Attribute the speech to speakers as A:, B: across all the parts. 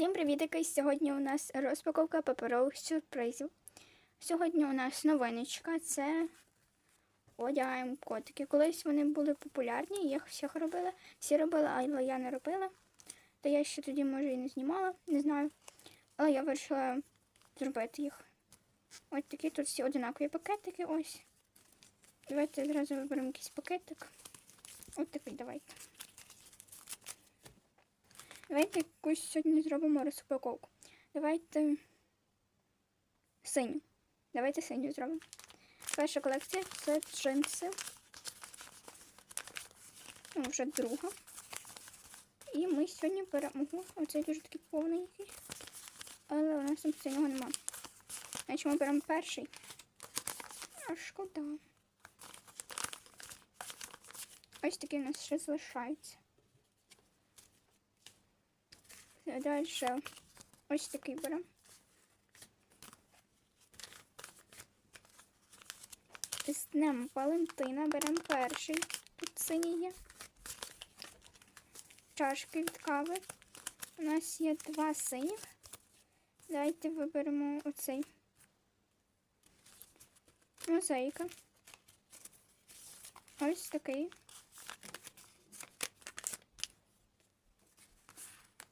A: Всім привітики! Сьогодні у нас розпаковка паперових сюрпризів. Сьогодні у нас новиночка це одягаємо котики. Колись вони були популярні, їх всіх робили. Всі робили, але я не робила. Та я ще тоді, може, і не знімала, не знаю. Але я вирішила зробити їх. Ось такі тут всі одинакові пакетики. Ось. Давайте зразу виберемо якийсь пакетик. Ось такий давайте. Давайте якусь сьогодні зробимо розпаковку. Давайте синю. Давайте синю зробимо. Перша колекція це джинси. Ну, вже друга. І ми сьогодні беремо. Оцей дуже такий повненький. Але у нас там синього нема. Значить ми беремо перший. А шкода. Ось такий у нас ще залишається. Далі ось такий беремо. Днем Валентина беремо перший. Тут синій є. Чашки від кави. У нас є два синіх. Давайте виберемо оцей. Мозаїка. Ось такий.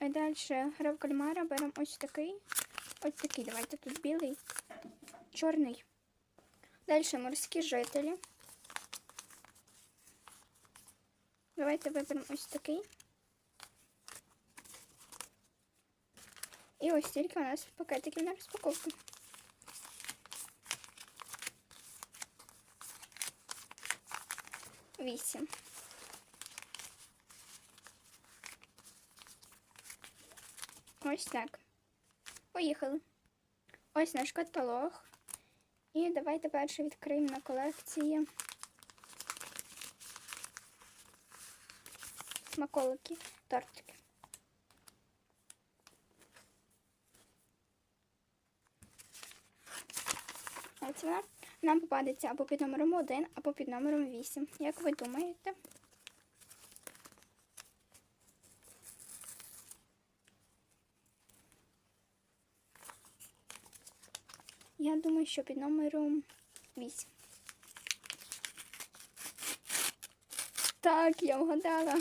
A: А далі гра в кальмара беремо ось такий. Ось такий. Давайте тут білий, чорний. Далі морські жителі. Давайте виберемо ось такий. І ось тільки у нас пакетики на розпаковку. Вісім. Ось так. Поїхали. Ось наш каталог. І давайте перше відкриємо на колекції смаколики, тортики. Ось вона. Нам попадеться або під номером 1, або під номером 8. Як ви думаєте? Думаю, що під номером 8. Так, я вгадала.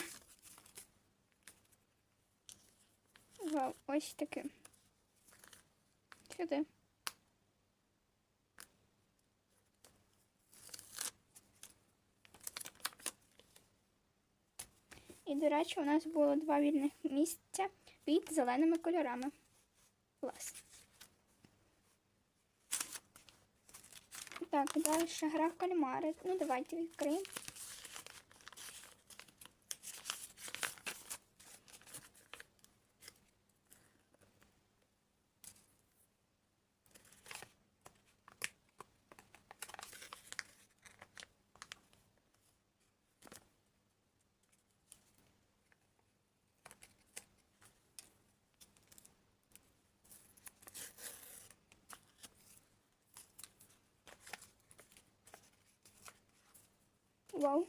A: Вау, ось таке. Сюди. І, до речі, у нас було два вільних місця під зеленими кольорами. Клас. Так, далі гра в кальмари. Ну, давайте відкриємо. Вау.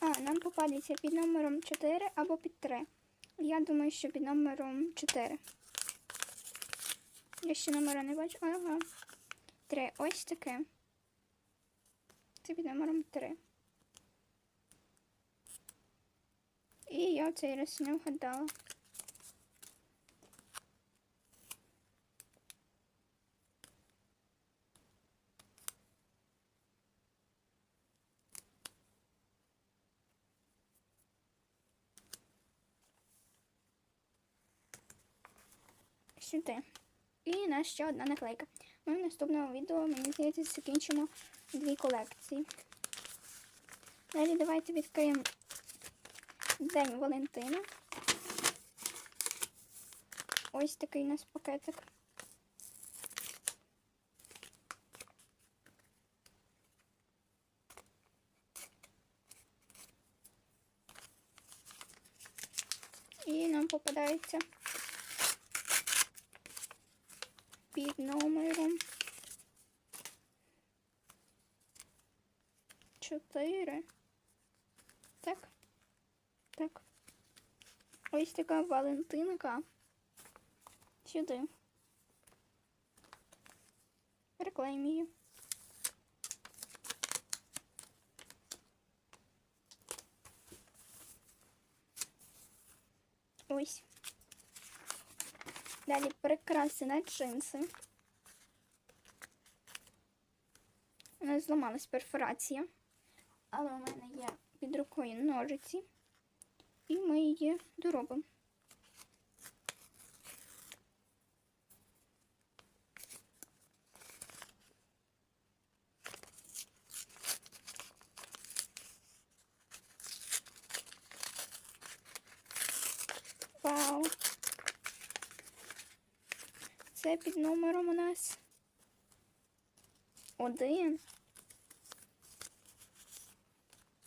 A: А, нам попадеться під номером 4 або під 3. Я думаю, що під номером 4. Я ще номера не бачу. Ага. 3. Ось таке. Під номером 3. І я цей раз не вгадала. Сюди. І нас ще одна наклейка. Ми в наступному відео, мені здається, закінчимо дві колекції. Далі давайте відкриємо День Валентина. Ось такий у нас пакетик. І нам попадається під номером 4. Так. Так. Ось така Валентинка. Сюди. Приклеїмо її. Ось. Далі прикраси на джинси. У нас зламалась перфорація, але у мене є під рукою ножиці, і ми її доробимо. Вау! Це під номером у нас один.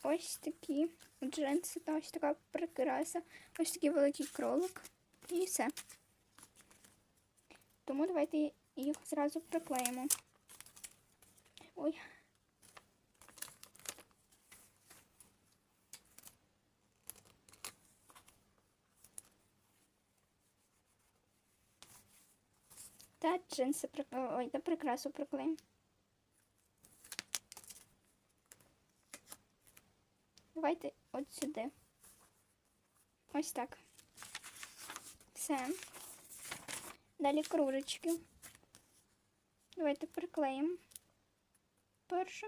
A: Ось такі джинси та ось така прикраса. Ось такий великий кролик. І все. Тому давайте їх зразу приклеїмо. Ой. Та джинси приклеїмо. Ой, та прикрасу приклеїмо. Давайте от сюди. Ось так. Все. Далі кружечки. Давайте приклеїмо. Перше.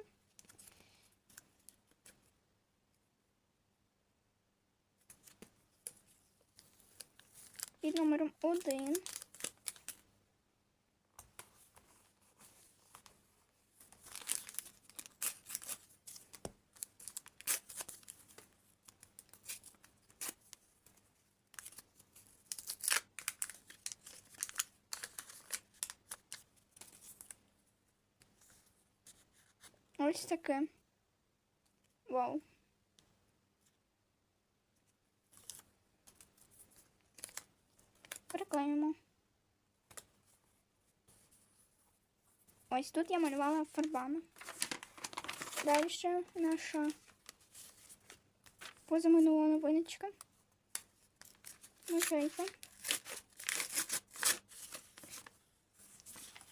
A: Під номером один. Ось таке. Вау. Приклеїмо. Ось тут я малювала фарбами. Далі наша позаминула новиночка. Мозаїка.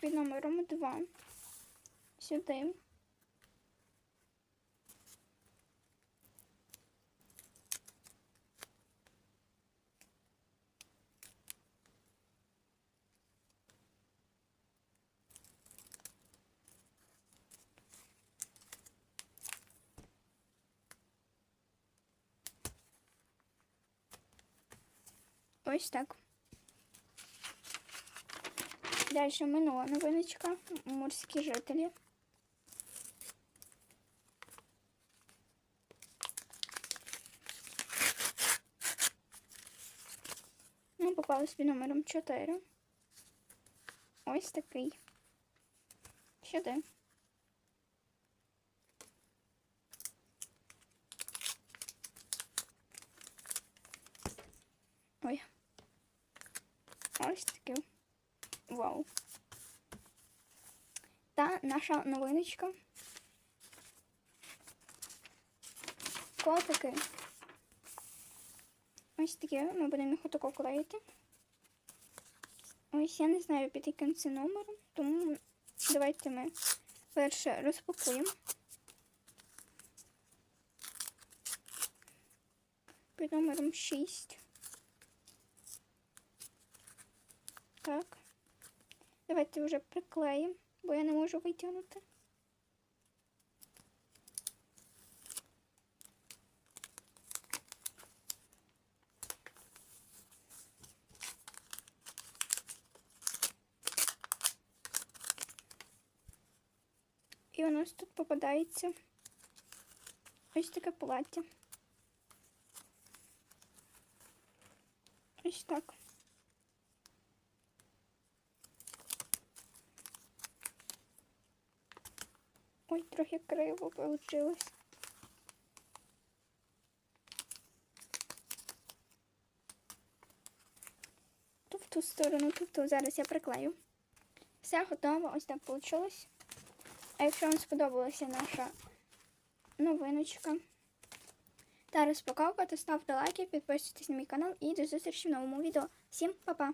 A: Під номером 2. Сюди. Ось так. Далі минула новиночка. Морські жителі. Ну, попалась під номером 4. Ось такий. Сюди. Ой. Ось таке. Вау. Та наша новиночка. Котики. Ось таке. Ми будемо їх отако клеїти. Ось я не знаю під яким це номером, тому давайте ми перше розпакуємо. Під номером 6. Так. Давайте вже приклеїмо, бо я не можу витягнути. І у нас тут попадається ось таке плаття. Ось так. Ой, трохи криво вийшло. ту сторону, тобто зараз я приклею. Все готово, ось так вийшло. А якщо вам сподобалася наша новиночка та розпаковка, то ставте лайки, підписуйтесь на мій канал і до зустрічі в новому відео. Всім па-па!